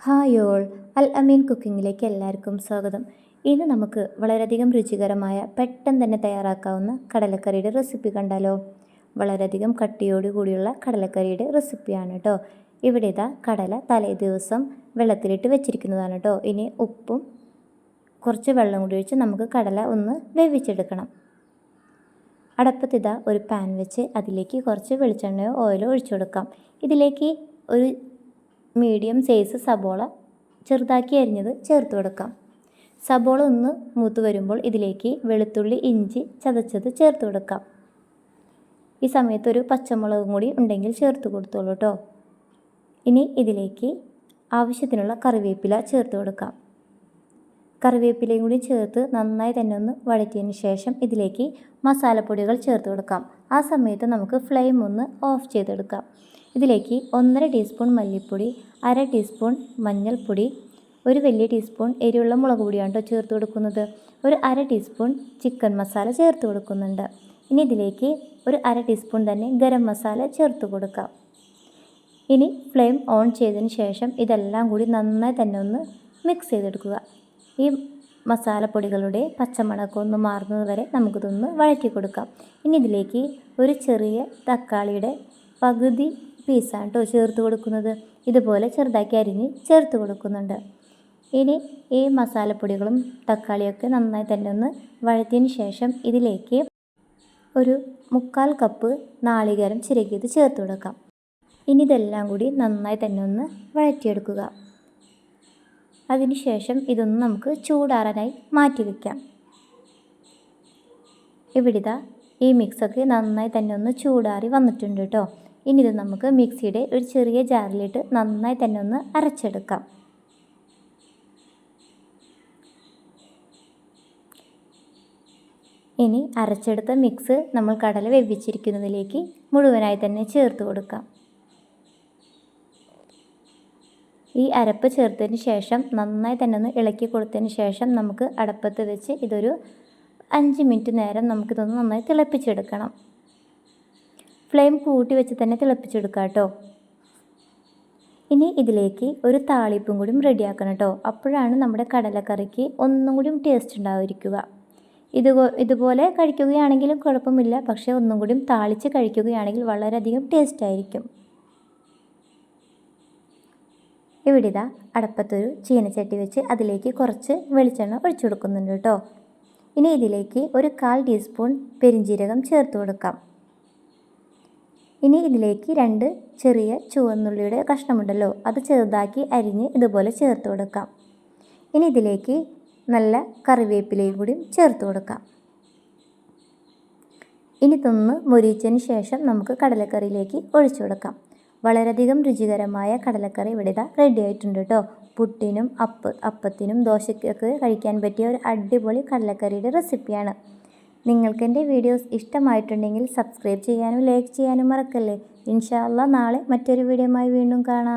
Hi all. അൽ അമീൻ കുക്കിങ്ങിലേക്ക് എല്ലാവർക്കും സ്വാഗതം. ഇന്ന് നമുക്ക് വളരെയധികം രുചികരമായ പെട്ടെന്ന് തന്നെ തയ്യാറാക്കാവുന്ന കടലക്കറിയുടെ റെസിപ്പി കണ്ടാലോ? വളരെയധികം കട്ടിയോട് കൂടിയുള്ള കടലക്കറിയുടെ റെസിപ്പിയാണ് കേട്ടോ ഇവിടെ ഇതാ കടല തലേ ദിവസം വെള്ളത്തിലിട്ട് വെച്ചിരിക്കുന്നതാണ് കേട്ടോ ഇനി ഉപ്പും കുറച്ച് വെള്ളം കൂടി ഒഴിച്ച് നമുക്ക് കടല ഒന്ന് വേവിച്ചെടുക്കണം. അടപ്പത്തിതാ ഒരു പാൻ വെച്ച് അതിലേക്ക് കുറച്ച് വെളിച്ചെണ്ണയോ ഓയിലോ ഒഴിച്ചു കൊടുക്കാം. ഇതിലേക്ക് ഒരു മീഡിയം സൈസ് സബോള ചെറുതാക്കി അരിഞ്ഞത് ചേർത്ത് കൊടുക്കാം. സബോള ഒന്ന് മൂത്ത് വരുമ്പോൾ ഇതിലേക്ക് വെളുത്തുള്ളി ഇഞ്ചി ചതച്ചത് ചേർത്ത് കൊടുക്കാം. ഈ സമയത്ത് ഒരു പച്ചമുളകും കൂടി ഉണ്ടെങ്കിൽ ചേർത്ത് കൊടുത്തോളൂ കേട്ടോ ഇനി ഇതിലേക്ക് ആവശ്യത്തിനുള്ള കറിവേപ്പില ചേർത്ത് കൊടുക്കാം. കറിവേപ്പിലയും കൂടി ചേർത്ത് നന്നായി തന്നെ ഒന്ന് വഴറ്റിയതിന് ശേഷം ഇതിലേക്ക് മസാലപ്പൊടികൾ ചേർത്ത് കൊടുക്കാം. ആ സമയത്ത് നമുക്ക് ഫ്ലെയിം ഒന്ന് ഓഫ് ചെയ്തെടുക്കാം. ഇതിലേക്ക് ഒന്നര ടീസ്പൂൺ മല്ലിപ്പൊടി അര ടീസ്പൂൺ മഞ്ഞൾപ്പൊടി ഒരു വലിയ ടീസ്പൂൺ എരിവുള്ള മുളക് പൊടിയാണ് കേട്ടോ ചേർത്ത് കൊടുക്കുന്നത്. ഒരു അര ടീസ്പൂൺ ചിക്കൻ മസാല ചേർത്ത് കൊടുക്കുന്നുണ്ട്. ഇനി ഇതിലേക്ക് ഒരു അര ടീസ്പൂൺ തന്നെ ഗരം മസാല ചേർത്ത് കൊടുക്കാം. ഇനി ഫ്ലെയിം ഓൺ ചെയ്തതിന് ശേഷം ഇതെല്ലാം കൂടി നന്നായി തന്നെ ഒന്ന് മിക്സ് ചെയ്തെടുക്കുക. ഈ മസാലപ്പൊടികളുടെ പച്ചമണക്കം ഒന്ന് മാറുന്നത് വരെ നമുക്കിതൊന്ന് വഴറ്റി കൊടുക്കാം. ഇനി ഇതിലേക്ക് ഒരു ചെറിയ തക്കാളിയുടെ പകുതി പീസാണ് കേട്ടോ ചേർത്ത് കൊടുക്കുന്നത്. ഇതുപോലെ ചെറുതാക്കി അരിഞ്ഞ് ചേർത്ത് കൊടുക്കുന്നുണ്ട്. ഇനി ഈ മസാലപ്പൊടികളും തക്കാളിയൊക്കെ നന്നായി തന്നെ ഒന്ന് വഴറ്റിയതിന് ശേഷം ഇതിലേക്ക് ഒരു മുക്കാൽ കപ്പ് നാളികേരം ചിരകിയത് ചേർത്ത് കൊടുക്കാം. ഇനി ഇതെല്ലാം കൂടി നന്നായി തന്നെ ഒന്ന് വഴറ്റിയെടുക്കുക. അതിനുശേഷം ഇതൊന്ന് നമുക്ക് ചൂടാറാനായി മാറ്റി വയ്ക്കാം ഇവിടിതാ ഈ മിക്സൊക്കെ നന്നായി തന്നെ ഒന്ന് ചൂടാറി വന്നിട്ടുണ്ട് കേട്ടോ ഇനി ഇത് നമുക്ക് മിക്സിയുടെ ഒരു ചെറിയ ജാറിലിട്ട് നന്നായി തന്നെ ഒന്ന് അരച്ചെടുക്കാം. ഇനി അരച്ചെടുത്ത മിക്സ് നമ്മൾ കടല വെവിച്ചിരിക്കുന്നതിലേക്ക് മുഴുവനായി തന്നെ ചേർത്ത് കൊടുക്കാം. ഈ അരപ്പ് ചേർത്തതിന് ശേഷം നന്നായി തന്നെ ഒന്ന് ഇളക്കി കൊടുത്തതിന് ശേഷം നമുക്ക് അടപ്പത്ത് വെച്ച് ഇതൊരു അഞ്ച് മിനിറ്റ് നേരം നമുക്കിതൊന്ന് നന്നായി തിളപ്പിച്ചെടുക്കണം. ഫ്ലെയിം കൂട്ടി വെച്ച് തന്നെ തിളപ്പിച്ചെടുക്കുക കേട്ടോ. ഇനി ഇതിലേക്ക് ഒരു താളിപ്പും കൂടി റെഡിയാക്കണം കേട്ടോ. അപ്പോഴാണ് നമ്മുടെ കടലക്കറിക്ക് ഒന്നും കൂടി ടേസ്റ്റ് ഉണ്ടായിരിക്കുക. ഇത് ഇതുപോലെ കഴിക്കുകയാണെങ്കിലും കുഴപ്പമില്ല. പക്ഷേ ഒന്നും കൂടി താളിച്ച് കഴിക്കുകയാണെങ്കിൽ വളരെയധികം ടേസ്റ്റ് ആയിരിക്കും. ഇവിടെ ഇതാ അടപ്പത്തൊരു ചീനച്ചട്ടി വെച്ച് അതിലേക്ക് കുറച്ച് വെളിച്ചെണ്ണ ഒഴിച്ചു കൊടുക്കുന്നുണ്ട് കേട്ടോ. ഇനി ഇതിലേക്ക് ഒരു കാൽ ടീസ്പൂൺ പെരിഞ്ജീരകം ചേർത്ത് കൊടുക്കാം. ഇനി ഇതിലേക്ക് രണ്ട് ചെറിയ ചുവന്നുള്ളിയുടെ കഷ്ണമുണ്ടല്ലോ. അത് ചെറുതാക്കി അരിഞ്ഞ് ഇതുപോലെ ചേർത്ത് കൊടുക്കാം. ഇനി ഇതിലേക്ക് നല്ല കറിവേപ്പിലയും കൂടി ചേർത്ത് കൊടുക്കാം. ഇനി തൊന്ന് മുരിച്ചതിന് ശേഷം നമുക്ക് കടലക്കറിയിലേക്ക് ഒഴിച്ചു കൊടുക്കാം. വളരെയധികം രുചികരമായ കടലക്കറി ഇവിടെ ഇതാ റെഡി ആയിട്ടുണ്ട് കേട്ടോ. പുട്ടിനും അപ്പ അപ്പത്തിനും ദോശയ്ക്കൊക്കെ കഴിക്കാൻ പറ്റിയ ഒരു അടിപൊളി കടലക്കറിയുടെ റെസിപ്പിയാണ് നിങ്ങൾക്ക് എന്റെ വീഡിയോസ് ഇഷ്ടമായിട്ടുണ്ടെങ്കിൽ സബ്സ്ക്രൈബ് ചെയ്യാനും ലൈക്ക് ചെയ്യാനും മറക്കല്ലേ. ഇൻഷാല്ല നാളെ മറ്റൊരു വീഡിയോയുമായി വീണ്ടും കാണാം.